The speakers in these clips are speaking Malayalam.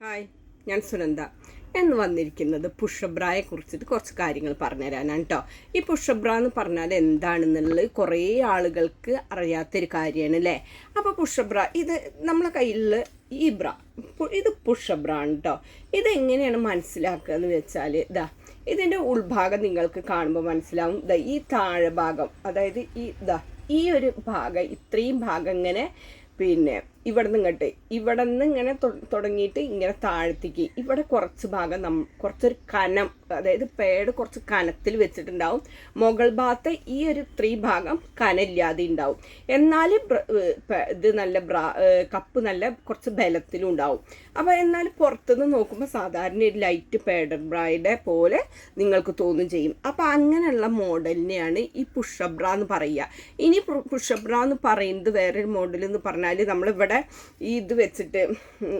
ഹായ് ഞാൻ സുനന്ദ. എന്ന് വന്നിരിക്കുന്നത് പുഷബ്രയെ കുറിച്ചിട്ട് കുറച്ച് കാര്യങ്ങൾ പറഞ്ഞുതരാനാണ് കേട്ടോ ഈ പുഷബ്ര എന്ന് പറഞ്ഞാൽ എന്താണെന്നുള്ളത് കുറേ ആളുകൾക്ക് അറിയാത്തൊരു കാര്യമാണ് അല്ലേ അപ്പോൾ പുഷബ്ര ഇത് നമ്മളെ കയ്യിൽ ഈ ബ്ര ഇത് പുഷബ്ര ആണ് കേട്ടോ ഇത് എങ്ങനെയാണ് മനസ്സിലാക്കുക എന്ന് വെച്ചാൽ ഇതാ ഇതിന്റെ ഉൾഭാഗം നിങ്ങൾക്ക് കാണുമ്പോൾ മനസ്സിലാവും. ഇതാ ഈ താഴെ ഭാഗം അതായത് ഈ ഇതാ ഈ ഒരു ഭാഗം ഇത്രയും ഭാഗം ഇങ്ങനെ പിന്നെ ഇവിടെ നിന്ന് ഇങ്ങോട്ട്. ഇവിടെ നിന്ന് ഇങ്ങനെ തുടങ്ങിയിട്ട് ഇങ്ങനെ താഴ്ത്തിക്ക്. ഇവിടെ കുറച്ച് ഭാഗം നം കുറച്ചൊരു കനം അതായത് പേട് കുറച്ച് കനത്തിൽ വെച്ചിട്ടുണ്ടാവും. മുകൾ ഭാഗത്ത് ഈ ഒരു ത്രീ ഭാഗം കനമില്ലാതെ ഉണ്ടാവും. എന്നാൽ ഇത് നല്ല കപ്പ് നല്ല കുറച്ച് ബലത്തിലും ഉണ്ടാവും. അപ്പോൾ എന്നാൽ പുറത്തുനിന്ന് നോക്കുമ്പോൾ സാധാരണ ഒരു ലൈറ്റ് പേഡർ ബ്രായുടെ പോലെ നിങ്ങൾക്ക് തോന്നും ചെയ്യും. അപ്പോൾ അങ്ങനെയുള്ള മോഡലിനെയാണ് ഈ പുഷബ്ര എന്ന് പറയുക. ഇനി പുഷബ്ര എന്ന് പറയുന്നത് വേറൊരു മോഡൽ എന്ന് പറഞ്ഞാൽ നമ്മളിവിടെ ഈ ഇത് വെച്ചിട്ട്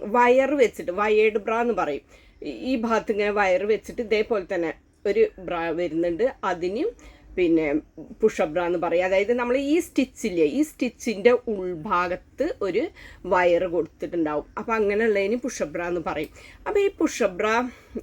വയർ വെച്ചിട്ട് വയേർഡ് ബ്ര എന്ന് പറയും. ഈ- ഭാഗത്ത് ഇങ്ങനെ വയർ വെച്ചിട്ട് ഇതേപോലെ തന്നെ ഒരു ബ്ര വരുന്നുണ്ട്. അതിനും പിന്നെ പുഷബ്ര എന്ന് പറയും. അതായത് നമ്മൾ ഈ സ്റ്റിച്ചില്ലേ ഈ സ്റ്റിച്ചിന്റെ ഉൾഭാഗത്ത് ഒരു വയർ കൊടുത്തിട്ടുണ്ടാവും. അപ്പോൾ അങ്ങനെയുള്ളതിന് ബ്ര എന്ന് പറയും. അപ്പോൾ ഈ പുഷബ്ര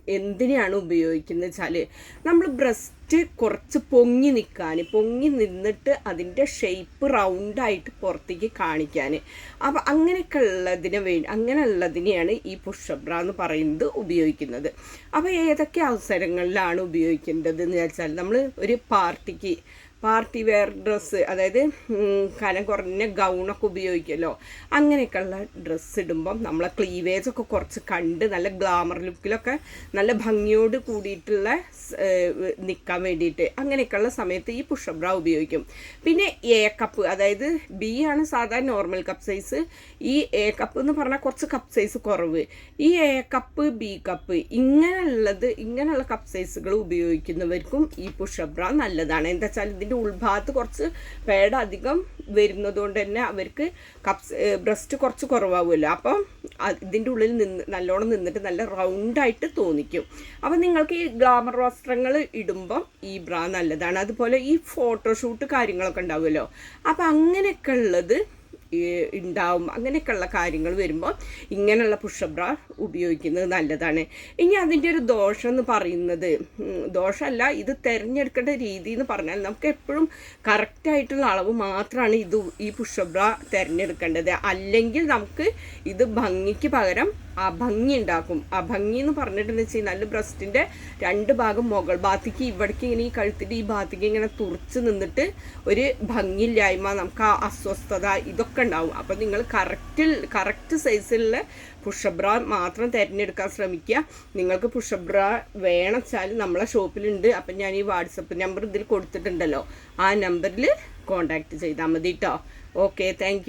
എന്തിനാണ് ഉപയോഗിക്കുന്നത് വെച്ചാൽ നമ്മൾ ബ്രസ്റ്റ് കുറച്ച് പൊങ്ങി നിൽക്കാൻ പൊങ്ങി നിന്നിട്ട് അതിന്റെ ഷേപ്പ് റൗണ്ടായിട്ട് പുറത്തേക്ക് കാണിക്കാൻ അപ്പോൾ അങ്ങനെയൊക്കെ ഉള്ളതിന് വേണ്ടി അങ്ങനെയുള്ളതിനെയാണ് ഈ പുഷബ്ര എന്ന് പറയുന്നത് ഉപയോഗിക്കുന്നത്. അപ്പോൾ ഏതൊക്കെ അവസരങ്ങളിലാണ് ഉപയോഗിക്കേണ്ടത് എന്ന് വെച്ചാൽ നമ്മൾ ഒരു പാർട്ടിക്ക് പാർട്ടി വെയർ ഡ്രസ്സ് അതായത് കനം കുറഞ്ഞ ഗൗണൊക്കെ ഉപയോഗിക്കുമല്ലോ. അങ്ങനെയൊക്കെയുള്ള ഡ്രസ്സ് ഇടുമ്പം നമ്മളെ ക്ലീവേജ് ഒക്കെ കുറച്ച് കണ്ട് നല്ല ഗ്ലാമർ ലുക്കിലൊക്കെ നല്ല ഭംഗിയോട് കൂടിയിട്ടുള്ള നിൽക്കാൻ വേണ്ടിയിട്ട് അങ്ങനെയൊക്കെയുള്ള സമയത്ത് ഈ പുഷബ്ര ഉപയോഗിക്കും. പിന്നെ എ കപ്പ് അതായത് ബി ആണ് സാധാരണ നോർമൽ കപ്പ് സൈസ് ഈ എ കപ്പ് എന്ന് പറഞ്ഞാൽ കുറച്ച് കപ്പ് സൈസ് കുറവ്. ഈ എ കപ്പ് ബി കപ്പ് ഇങ്ങനെയുള്ളത് ഇങ്ങനെയുള്ള കപ്പ് സൈസുകൾ ഉപയോഗിക്കുന്നവർക്കും ഈ പുഷബ്ര നല്ലതാണ്. എന്താ വെച്ചാൽ ഇതിന്റെ ഉൾഭാഗത്ത് കുറച്ച് പേട അധികം വരുന്നതുകൊണ്ട് തന്നെ അവർക്ക് കപ്സ് ബ്രസ്റ്റ് കുറച്ച് കുറവാകുമല്ലോ അപ്പം ഇതിന്റെ ഉള്ളിൽ നിന്ന് നല്ലോണം നിന്നിട്ട് നല്ല റൗണ്ടായിട്ട് തോന്നിക്കും. അപ്പം നിങ്ങൾക്ക് ഈ ഗ്ലാമർ വസ്ത്രങ്ങൾ ഇടുമ്പം ഈ ബ്രാ നല്ലതാണ്. അതുപോലെ ഈ ഫോട്ടോഷൂട്ട് കാര്യങ്ങളൊക്കെ ഉണ്ടാവുമല്ലോ. അപ്പം അങ്ങനെയൊക്കെ ഉള്ളത് ഉണ്ടാവും അങ്ങനെയൊക്കെയുള്ള കാര്യങ്ങൾ വരുമ്പോൾ ഇങ്ങനെയുള്ള പുഷബ്ര ഉപയോഗിക്കുന്നത് നല്ലതാണ്. ഇനി അതിന്റെ ഒരു ദോഷം എന്ന് പറയുന്നത് ദോഷമല്ല ഇത് തിരഞ്ഞെടുക്കേണ്ട രീതി എന്ന് പറഞ്ഞാൽ നമുക്ക് എപ്പോഴും കറക്റ്റായിട്ടുള്ള അളവ് മാത്രമാണ് ഇത് ഈ പുഷബ്ര തിരഞ്ഞെടുക്കേണ്ടത്. അല്ലെങ്കിൽ നമുക്ക് ഇത് ഭംഗിക്ക് പകരം അഭംഗി ഉണ്ടാക്കും ഭംഗി എന്ന് പറഞ്ഞിട്ടെന്ന് വെച്ച് നല്ല ബ്രസ്റ്റിന്റെ രണ്ട് ഭാഗം മുകൾ ഭാഗത്തേക്ക് ഇവിടേക്ക് ഇങ്ങനെ ഈ കഴുത്തിന്റെ ഈ ഭാഗത്തേക്ക് ഇങ്ങനെ തുറച്ച് നിന്നിട്ട് ഒരു ഭംഗിയില്ലായ്മ നമുക്ക് ആ അസ്വസ്ഥത ഇതൊക്കെ ഉണ്ടാവും. അപ്പം നിങ്ങൾ കറക്റ്റിൽ കറക്റ്റ് സൈസിലുള്ള പുഷബ്ര മാത്രം തിരഞ്ഞെടുക്കാൻ ശ്രമിക്കുക. നിങ്ങൾക്ക് പുഷബ്ര വേണച്ചാൽ നമ്മളെ ഷോപ്പിലുണ്ട്. അപ്പം ഞാൻ ഈ വാട്സപ്പ് നമ്പർ ഇതിൽ കൊടുത്തിട്ടുണ്ടല്ലോ. ആ നമ്പറിൽ കോണ്ടാക്ട് ചെയ്താൽ മതി കേട്ടോ ഓക്കെ താങ്ക്